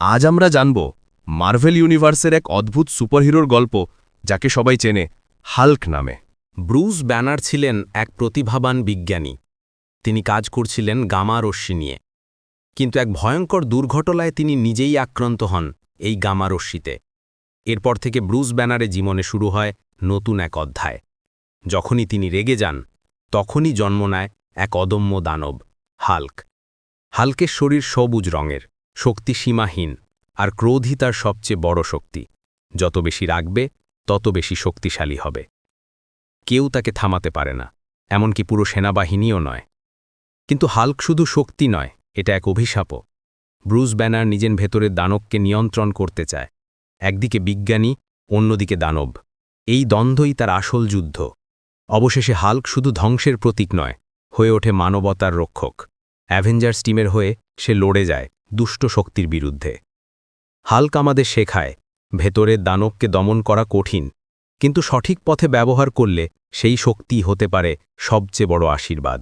আজ আমরা জানব মার্ভেল ইউনিভার্সের এক অদ্ভুত সুপারহিরোর গল্প, যাকে সবাই চেনে হাল্ক নামে। ব্রুস ব্যানার ছিলেন এক প্রতিভাবান বিজ্ঞানী। তিনি কাজ করছিলেন গামা রশ্মি নিয়ে। কিন্তু এক ভয়ঙ্কর দুর্ঘটনায় তিনি নিজেই আক্রান্ত হন এই গামা রশ্মিতে। এরপর থেকে ব্রুস ব্যানারে জীবনে শুরু হয় নতুন এক অধ্যায়। যখনই তিনি রেগে যান, তখনই জন্ম নেয় এক অদম্য দানব, হাল্ক। হাল্কের শরীর সবুজ রঙের। শক্তি সীমাহীন, আর ক্রোধই তার সবচেয়ে বড় শক্তি। যত বেশি রাখবে তত বেশি শক্তিশালী হবে। কেউ তাকে থামাতে পারে না, এমনকি পুরো সেনাবাহিনীও নয়। কিন্তু হাল্ক শুধু শক্তি নয়, এটা এক অভিশাপও। ব্রুস ব্যানার নিজের ভেতরের দানবকে নিয়ন্ত্রণ করতে চায়। একদিকে বিজ্ঞানী, অন্যদিকে দানব। এই দ্বন্দ্বই তার আসল যুদ্ধ। অবশেষে হাল্ক শুধু ধ্বংসের প্রতীক নয়, হয়ে ওঠে মানবতার রক্ষক। অ্যাভেঞ্জার্স টিমের হয়ে সে লড়ে যায়। দুষ্ট শক্তির বিরুদ্ধে। হাল্ক আমাদের শেখায়, ভেতরে দানবকে দমন করা কঠিন, কিন্তু সঠিক পথে ব্যবহার করলে সেই শক্তি হতে পারে সবচেয়ে বড় আশীর্বাদ।